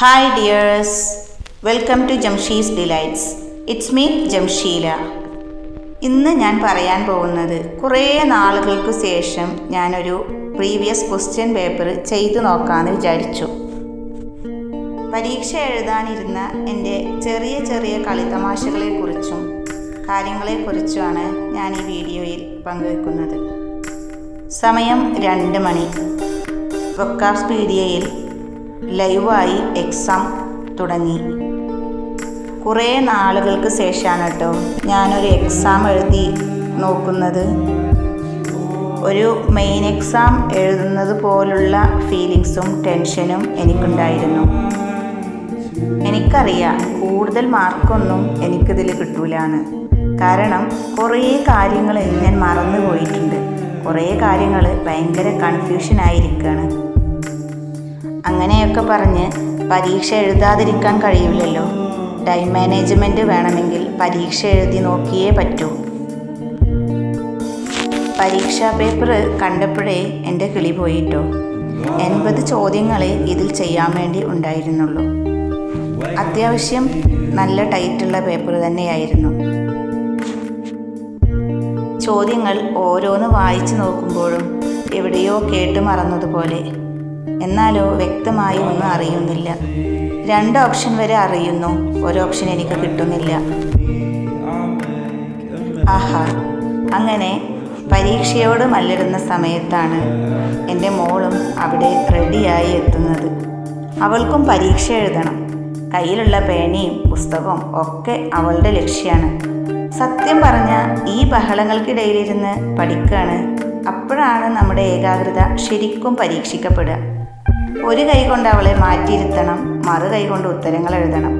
Hi dears welcome to Jamshi's delights it's me Jamsheela ഇന്ന് ഞാൻ പറയാൻ പോകുന്നത് കുറേ നാളുകൾക്ക് ശേഷം ഞാനൊരു പ്രീവിയസ് ക്വസ്റ്റ്യൻ പേപ്പർ ചെയ്തു നോക്കാമെന്ന് വിചാരിച്ചു. പരീക്ഷ എഴുതാനിരുന്ന എന്റെ ചെറിയ ചെറിയ കളിതമാശകളെക്കുറിച്ചും കാര്യങ്ങളെക്കുറിച്ചുമാണ് ഞാൻ ഈ വീഡിയോയിൽ പങ്കുവെക്കുന്നത്. സമയം രണ്ട് മണി. വൊക്കാബ്സ്പീഡിയയിൽ ലൈവായി എക്സാം തുടങ്ങി. കുറേ നാളുകൾക്ക് ശേഷമാണ് കേട്ടോ ഞാനൊരു എക്സാം എഴുതി നോക്കുന്നത്. ഒരു മെയിൻ എക്സാം എഴുതുന്നത് പോലുള്ള ഫീലിങ്സും ടെൻഷനും എനിക്കുണ്ടായിരുന്നു. എനിക്കറിയാം കൂടുതൽ മാർക്കൊന്നും എനിക്കിതിൽ കിട്ടൂലാണ് കാരണം കുറേ കാര്യങ്ങൾ ഞാൻ മറന്നു പോയിട്ടുണ്ട് കുറേ കാര്യങ്ങൾ ഭയങ്കര കൺഫ്യൂഷൻ ആയിരിക്കുകയാണ് അങ്ങനെയൊക്കെ പറഞ്ഞ് പരീക്ഷ എഴുതാതിരിക്കാൻ കഴിയില്ലല്ലോ. ടൈം മാനേജ്മെന്റ് വേണമെങ്കിൽ പരീക്ഷ എഴുതി നോക്കിയേ പറ്റൂ. പരീക്ഷാ പേപ്പർ കണ്ടപ്പോഴേ എന്റെ കിളി പോയിട്ടോ. എൺപത് ചോദ്യങ്ങളെ ഇതിൽ ചെയ്യാൻ വേണ്ടി ഉണ്ടായിരുന്നുള്ളൂ. അത്യാവശ്യം നല്ല ടൈറ്റുള്ള പേപ്പർ തന്നെയായിരുന്നു. ചോദ്യങ്ങൾ ഓരോന്ന് വായിച്ചു നോക്കുമ്പോഴും എവിടെയോ കേട്ട് മറന്നതുപോലെ എന്നാലോ വ്യക്തമായി ഒന്നും അറിയുന്നില്ല. രണ്ട് ഓപ്ഷൻ വരെ അറിയുന്നു. ഒരു ഓപ്ഷൻ എനിക്ക് കിട്ടുന്നില്ല. ആഹാ. അങ്ങനെ പരീക്ഷയോട് മല്ലിടുന്ന സമയത്താണ് എന്റെ മോളും അവിടെ റെഡിയായി എത്തുന്നത്. അവൾക്കും പരീക്ഷ എഴുതണം. കയ്യിലുള്ള പേനയും പുസ്തകവും ഒക്കെ അവളുടെ ലക്ഷ്യമാണ് സത്യം പറഞ്ഞ ഈ ബഹളങ്ങൾക്കിടയിലിരുന്ന് പഠിക്കുകയാണ് അപ്പോഴാണ് നമ്മുടെ ഏകാഗ്രത ശരിക്കും പരീക്ഷിക്കപ്പെടുക. ഒരു കൈ കൊണ്ട് അവളെ മാറ്റിയിരുത്തണം മറു കൈ കൊണ്ട് ഉത്തരങ്ങൾ എഴുതണം.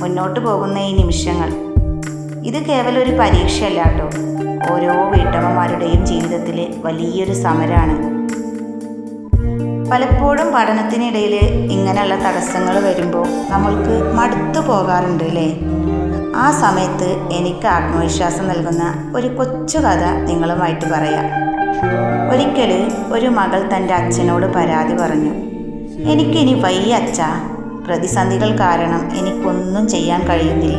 മുന്നോട്ട് പോകുന്ന ഈ നിമിഷങ്ങൾ. ഇത് കേവലം ഒരു പരീക്ഷയല്ല കേട്ടോ ഓരോ വീട്ടമ്മമാരുടെയും ജീവിതത്തിലെ വലിയൊരു സമരമാണ് പലപ്പോഴും പഠനത്തിനിടയിൽ ഇങ്ങനെയുള്ള തടസ്സങ്ങൾ വരുമ്പോൾ നമ്മൾക്ക് മടുത്തു പോകാറുണ്ട് അല്ലേ ആ സമയത്ത് എനിക്ക് ആത്മവിശ്വാസം നൽകുന്ന ഒരു കൊച്ചു കഥ നിങ്ങളുമായിട്ട് പറയാം. ഒരിക്കൽ ഒരു മകൾ തന്റെ അച്ഛനോട് പരാതി പറഞ്ഞു. എനിക്കിനി വയ്യ അച്ഛ. പ്രതിസന്ധികൾ കാരണം എനിക്കൊന്നും ചെയ്യാൻ കഴിയുന്നില്ല.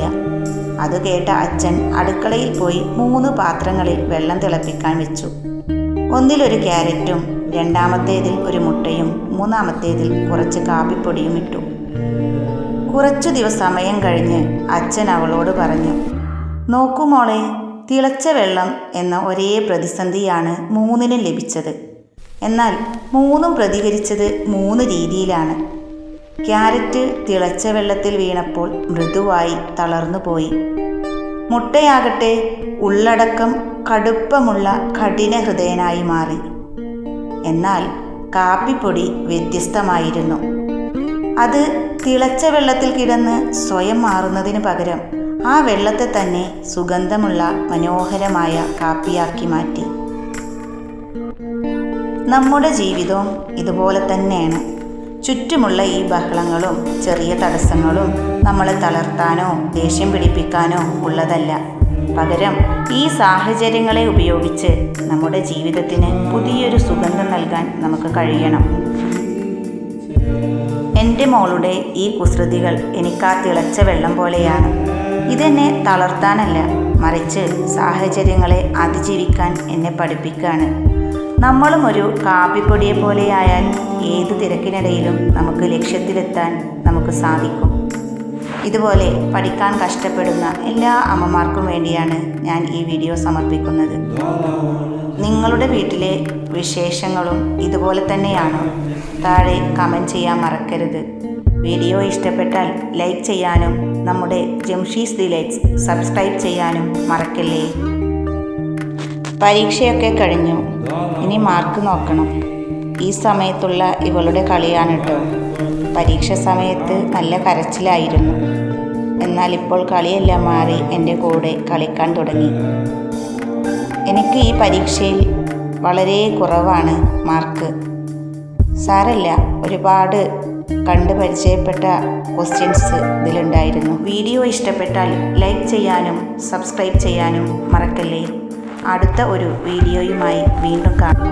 അത് കേട്ട അച്ഛൻ അടുക്കളയിൽ പോയി മൂന്ന് പാത്രങ്ങളിൽ വെള്ളം തിളപ്പിക്കാൻ വെച്ചു. ഒന്നിലൊരു ക്യാരറ്റും രണ്ടാമത്തേതിൽ ഒരു മുട്ടയും മൂന്നാമത്തേതിൽ കുറച്ച് കാപ്പിപ്പൊടിയും ഇട്ടു. കുറച്ചു ദിവസം സമയം കഴിഞ്ഞ് അച്ഛൻ അവളോട് പറഞ്ഞു നോക്കൂ മോളെ തിളച്ച വെള്ളം എന്ന ഒരേ പ്രതിസന്ധിയാണ് മൂന്നിനും ലഭിച്ചത്. എന്നാൽ മൂന്നും പ്രതികരിച്ചത് മൂന്ന് രീതിയിലാണ്. ക്യാരറ്റ് തിളച്ച വെള്ളത്തിൽ വീണപ്പോൾ മൃദുവായി തളർന്നുപോയി. മുട്ടയാകട്ടെ ഉള്ളടക്കം കടുപ്പമുള്ള കഠിന ഹൃദയനായി മാറി. എന്നാൽ കാപ്പിപ്പൊടി വ്യത്യസ്തമായിരുന്നു. അത് തിളച്ച വെള്ളത്തിൽ കിടന്ന് സ്വയം മാറുന്നതിന് പകരം ആ വെള്ളത്തെ തന്നെ സുഗന്ധമുള്ള മനോഹരമായ കാപ്പിയാക്കി മാറ്റി. നമ്മുടെ ജീവിതവും ഇതുപോലെ തന്നെയാണ്. ചുറ്റുമുള്ള ഈ ബഹളങ്ങളും ചെറിയ തടസ്സങ്ങളും നമ്മളെ തളർത്താനോ ദേഷ്യം പിടിപ്പിക്കാനോ ഉള്ളതല്ല. പകരം ഈ സാഹചര്യങ്ങളെ ഉപയോഗിച്ച് നമ്മുടെ ജീവിതത്തിന് പുതിയൊരു സുഗന്ധം നൽകാൻ നമുക്ക് കഴിയണം. എന്റെ മോളുടെ ഈ കുസൃതികൾ എനിക്ക് ആ തിളച്ച വെള്ളം പോലെയാണ്. ഇതെന്നെ തളർത്താനല്ല മറിച്ച് സാഹചര്യങ്ങളെ അതിജീവിക്കാൻ എന്നെ പഠിപ്പിക്കുകയാണ് നമ്മളും ഒരു കാപ്പിപ്പൊടിയെ പോലെയായാൽ ഏത് തിരക്കിനിടയിലും നമുക്ക് ലക്ഷ്യത്തിലെത്താൻ നമുക്ക് സാധിക്കും. ഇതുപോലെ പഠിക്കാൻ കഷ്ടപ്പെടുന്ന എല്ലാ അമ്മമാർക്കും വേണ്ടിയാണ് ഞാൻ ഈ വീഡിയോ സമർപ്പിക്കുന്നത്. നിങ്ങളുടെ വീട്ടിലെ വിശേഷങ്ങളും ഇതുപോലെ തന്നെയാണോ. താഴെ കമന്റ് ചെയ്യാൻ മറക്കരുത്. വീഡിയോ ഇഷ്ടപ്പെട്ടാൽ ലൈക്ക് ചെയ്യാനും നമ്മുടെ ജംഷീസ് ദി ലൈറ്റ്സ് സബ്സ്ക്രൈബ് ചെയ്യാനും മറക്കല്ലേ? പരീക്ഷയൊക്കെ കഴിഞ്ഞു. ഇനി മാർക്ക് നോക്കണം. ഈ സമയത്തുള്ള ഇവളുടെ കളിയാണ് കേട്ടോ പരീക്ഷ സമയത്ത് നല്ല കരച്ചിലായിരുന്നു. എന്നാൽ ഇപ്പോൾ കളിയെല്ലാം മാറി എന്റെ കൂടെ കളിക്കാൻ തുടങ്ങി. എനിക്ക് ഈ പരീക്ഷയിൽ വളരെ കുറവാണ് മാർക്ക് സാരല്ല ഒരുപാട് കണ്ട് പരിചയപ്പെട്ട ക്വസ്റ്റ്യൻസ് ഇതിലുണ്ടായിരുന്നു. വീഡിയോ ഇഷ്ടപ്പെട്ടാൽ ലൈക്ക് ചെയ്യാനും സബ്സ്ക്രൈബ് ചെയ്യാനും മറക്കല്ലേ? അടുത്ത ഒരു വീഡിയോയുമായി വീണ്ടും കാണാം.